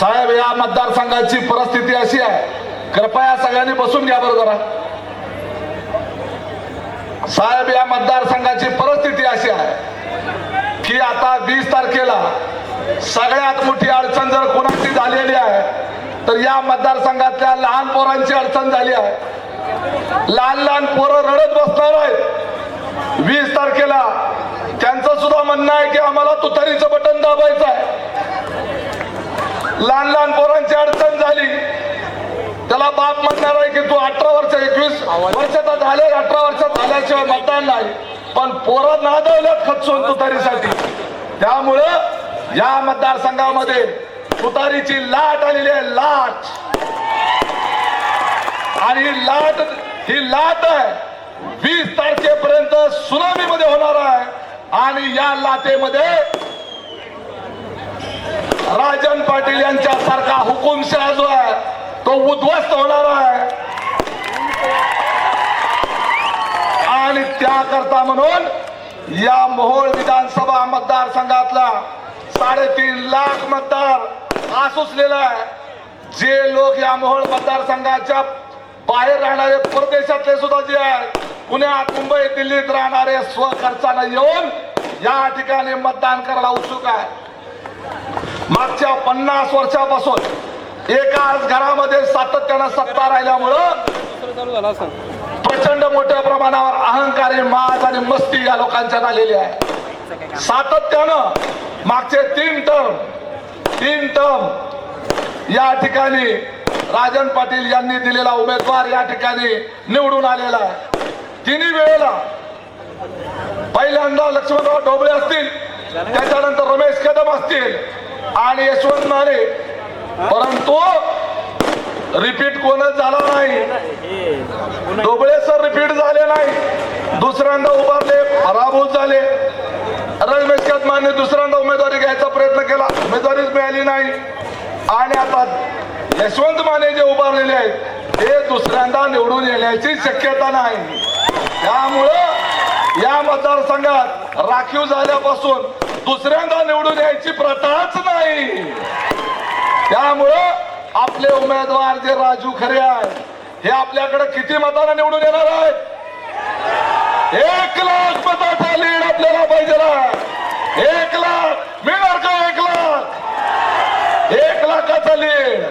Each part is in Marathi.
साहेब या मतदारसंघाची परिस्थिती अशी आहे. कृपया सगळ्यांनी बसून घ्या बरं जरा. साहेब या मतदारसंघाची परिस्थिती अशी आहे की आता वीस तारखेला सगळ्यात मोठी अडचण जर कोणाची झालेली आहे तर या मतदारसंघातल्या लहान पोरांची अडचण झाली आहे. लहान लहान पोरं रडत बसणार आहेत. वीस तारखेला त्यांचं सुद्धा म्हणणं आहे की आम्हाला तुतारीचं बटन दाबायचं आहे. लहान लहान पोरांची अडचण झाली. त्याला बाप म्हणणार आहे की तू अठरा वर्ष एकवीस वर्षाचा झाले अठरा वर्षात झाल्याशिवाय मतदान नाही. पण पोरं नादवल्यात खचून तुतारीसाठी. त्यामुळं या मतदारसंघामध्ये तुतारीची लाट आलेली आहे लाट. आणि लाट ही लाट आहे. वीस तारखेपर्यंत सुनामी मध्ये होणार आहे. आणि या लाटेमध्ये राजन पाटील यांच्या सारखा हुकुमशाह जो आहे. तो उद्ध्वस्त होणार आहे. आणि त्याकरता म्हणून या मोहोळ विधानसभा मतदारसंघातला साडेतीन लाख मतदार आसुसलेला आहे. जे लोक या मोहोळ मतदारसंघाच्या बाहेर राहणारे परदेशातले सुद्धा जे आहेत पुण्यात मुंबई दिल्लीत राहणारे स्वखर्चानं येऊन या ठिकाणी मतदान करायला उत्सुक आहे मागच्या पन्नास वर्षापासून एकाच घरामध्ये सातत्यानं सत्ता राहिल्यामुळं प्रचंड मोठ्या प्रमाणावर अहंकारी माज आणि मस्ती या लोकांच्यात आलेली आहे. सातत्यानं मागचे तीन टर्म तीन टर्म या ठिकाणी राजन पाटील यांनी दिलेला उमेदवार या ठिकाणी निवडून आलेला आहे. तिन्ही वेळेला पहिल्यांदा लक्ष्मणराव ढोबळे असतील त्याच्यानंतर रमेश कदम असतील आणि यशवंत माने परंतु रिपीट कोणच झाला नाही. डोबळे सर रिपीट झाले नाही. दुसऱ्यांदा उभारले पराभूत झाले. रमेश कदमाने दुसऱ्यांदा उमेदवारी घ्यायचा प्रयत्न केला. उमेदवारीच मिळाली नाही. आणि आता यशवंत माने जे उभारलेले आहेत ते दुसऱ्यांदा निवडून येण्याची शक्यता नाही. त्यामुळं या मतदारसंघात राखीव झाल्यापासून दुसऱ्यांदा निवडून यायची प्रथाच नाही. त्यामुळं आपले उमेदवार जे राजू खरे आहेत हे आपल्याकडे किती मताने निवडून येणार आहेत? एक लाख मताचा लीड आपल्याला पाहिजे एक लाख. मिळणार का एक लाख? एक लाखाचा लीड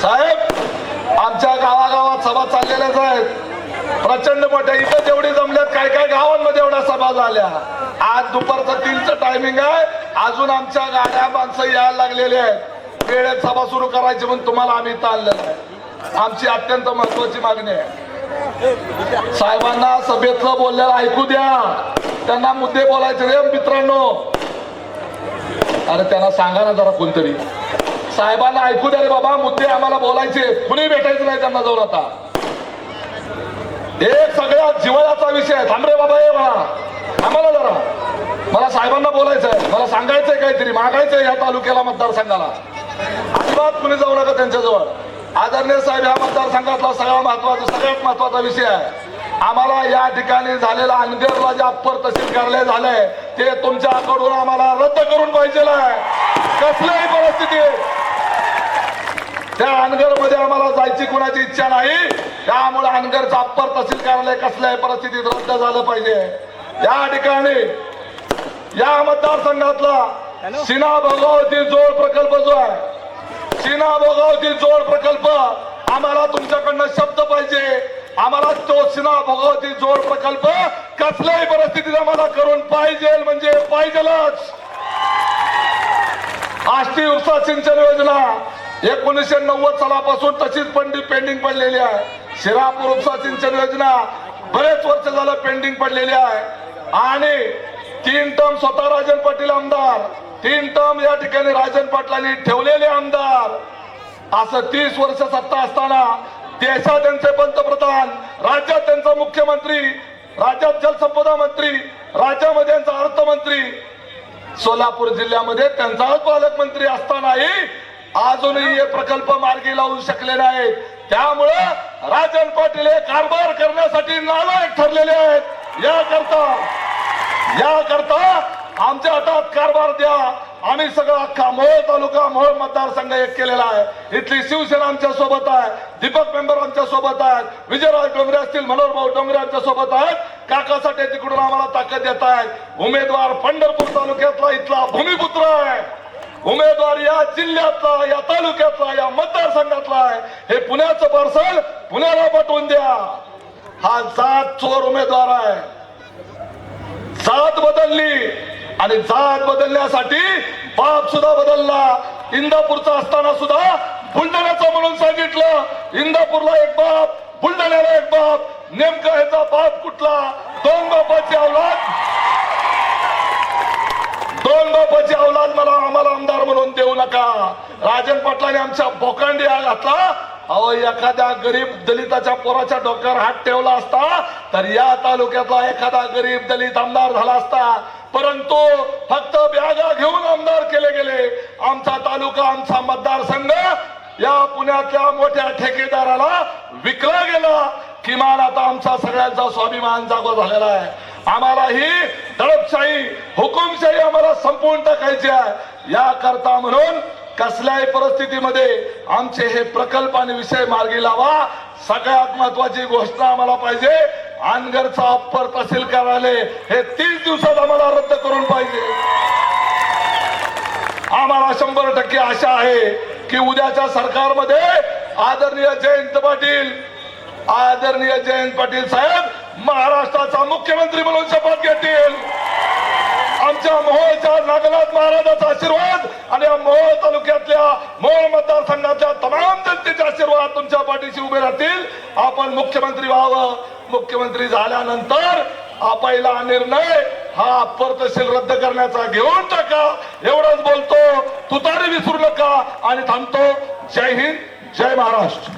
साहेब आमच्या गावागावात सभा चाललेल्याच आहेत. प्रचंड मोठ्या. इथं जेवढी जमल्यात काय काय गावांमध्ये एवढ्या सभा झाल्या. आज दुपारचं तीनचं टायमिंग आहे. अजून आमच्या गाड्या माणसं यायला लागलेले आहेत. वेळेत सभा सुरू करायची म्हणून तुम्हाला आम्ही इथं आणलेलं आहे. आमची अत्यंत महत्वाची मागणी आहे. साहेबांना सभेतलं बोललेलं ऐकू द्या. त्यांना मुद्दे बोलायचे रे मित्रांनो. अरे त्यांना सांगा ना जरा कोणतरी. साहेबांना ऐकू द्या रे बाबा मुद्दे आम्हाला बोलायचे. कुणी भेटायचं नाही त्यांना जाऊन आता. हे सगळ्यात जिवाळ्याचा विषय आहे. थांब रे बाबा ये मला आम्हाला जरा. मला साहेबांना बोलायचं आहे मला सांगायचंय काहीतरी. मागायचंय या तालुक्याला मतदारसंघाला. अजिबात कुणी जाऊ नका त्यांच्याजवळ. आदरणीय साहेब या मतदारसंघातला सगळा महत्त्वाचा सगळ्यात महत्त्वाचा विषय आहे. आम्हाला या ठिकाणी झालेला अनगरला जे अप्पर तहसील कार्यालय झालंय ते तुमच्याकडून आम्हाला रद्द करून पाहिजे कसल्याही परिस्थितीत त्या अनगरमध्ये आम्हाला जायची कुणाची इच्छा नाही. त्यामुळे अनगरचं अप्पर तहसील कार्यालय कसल्याही परिस्थितीत रद्द झालं पाहिजे. या ठिकाणी या मतदारसंघातला सिना भोगावती जोड प्रकल्प जो आहे सिना भोगावती जोड प्रकल्प आम्हाला तुमच्याकडनं शब्द पाहिजे. आम्हाला तो सिना भोगावती जोड प्रकल्प कसल्याही परिस्थितीत आम्हाला करून पाहिजे म्हणजे पाहिजेलच. आष्टी उपसा सिंचन योजना एकोणीसशे नव्वद सालापासून तशीच पंडी पेंडिंग पडलेली आहे. शिरापूर उपसा सिंचन योजना बरेच वर्ष झालं पेंडिंग पडलेली आहे. आणि तीन टर्म स्वतः राजन पाटील आमदार तीन टर्म या ठिकाणी राजन पाटलांनी ठेवलेले आमदार. असं तीस वर्ष सत्ता असताना देशात त्यांचे पंतप्रधान राज्यात त्यांचा मुख्यमंत्री राज्यात जलसंपदा मंत्री राज्यामध्ये त्यांचा अर्थमंत्री सोलापूर जिल्ह्यामध्ये त्यांचा पालकमंत्री असतानाही अजूनही हे प्रकल्प मार्गी लावू शकले नाहीत. त्यामुळं राजन पाटील हे कारभार करण्यासाठी नालायक ठरलेले आहेत. याकरता याकरता आमच्या हातात कारभार द्या. आम्ही सगळं अख्खा मोहोळ तालुका मोहोळ मतदारसंघ एक केलेला आहे. इथली शिवसेना आमच्यासोबत आहे दीपक मेंबर आमच्यासोबत आहेत विजयराज डोंगरे असतील मनोहरभाऊ डोंगरे आमच्यासोबत आहेत. काकासाठी तिकडून आम्हाला ताकद देत आहेत. उमेदवार पंढरपूर तालुक्यातला इथला भूमिपुत्र आहे. उमेदवार या जिल्ह्यातला या तालुक्यातला या मतदारसंघात आहे. हे पुण्याचं पार्सल पुण्याला पाठवून द्या. हा जात चोर उमेदवार आहे. जात बदलली आणि जात बदलण्यासाठी बाप सुद्धा बदलला. इंदापूरचा असताना सुद्धा बुलढाण्याचा म्हणून सांगितलं. इंदापूरला एक बाप बुलढाण्याला एक बाप. नेमका याचा बाप कुठला? दोन बापाची अवलाद दोन बापाची अवलाद मला आम्हाला का? राजन पाटलाने आमच्या बोकांडी हा घातला. अहो एखाद्या गरीब दलिताच्या पोराच्या डोक्यावर हात ठेवला असता तर या तालुक्यातला एखादा गरीब दलित आमदार झाला असता. परंतु फक्त ब्यागा घेऊन आमदार केले गेले. आमचा तालुका आमचा मतदारसंघ या पुण्यातल्या मोठ्या ठेकेदाराला विकला गेला. किमान आता आमचा सगळ्यांचा स्वाभिमान जागो झालेला आहे. आम्हाला ही संपवून टाकायची आहे. या करता म्हणून कसल्याही परिस्थितीमध्ये आमचे हे प्रकल्प आणि विषय मार्गी लावा. सगळ्यात महत्वाची गोष्ट आम्हाला पाहिजे. आनगरचा अप्पर तहसील कार्यालय हे तीस दिवसात आम्हाला रद्द करून पाहिजे. आम्हाला शंभर टक्के आशा आहे की उद्याच्या सरकारमध्ये आदरणीय जयंत पाटील आदरणीय जयंत पाटील साहेब महाराष्ट्राचा मुख्यमंत्री म्हणून शपथ घेतील. आमच्या मोहोळच्या नागनाथ महाराजाचा आशीर्वाद आणि या मोहोळ तालुक्यातल्या मोहोळ मतदारसंघातल्या तमाम जनतेचे आशीर्वाद तुमच्या पाठीशी उभे राहतील. आपण मुख्यमंत्री व्हावं. मुख्यमंत्री झाल्यानंतर आपला निर्णय हा अप्पर तहसील रद्द करण्याचा घेऊन टाका. एवढंच बोलतो. तुतारी विसरू नका आणि थांबतो. जय हिंद. जय महाराष्ट्र.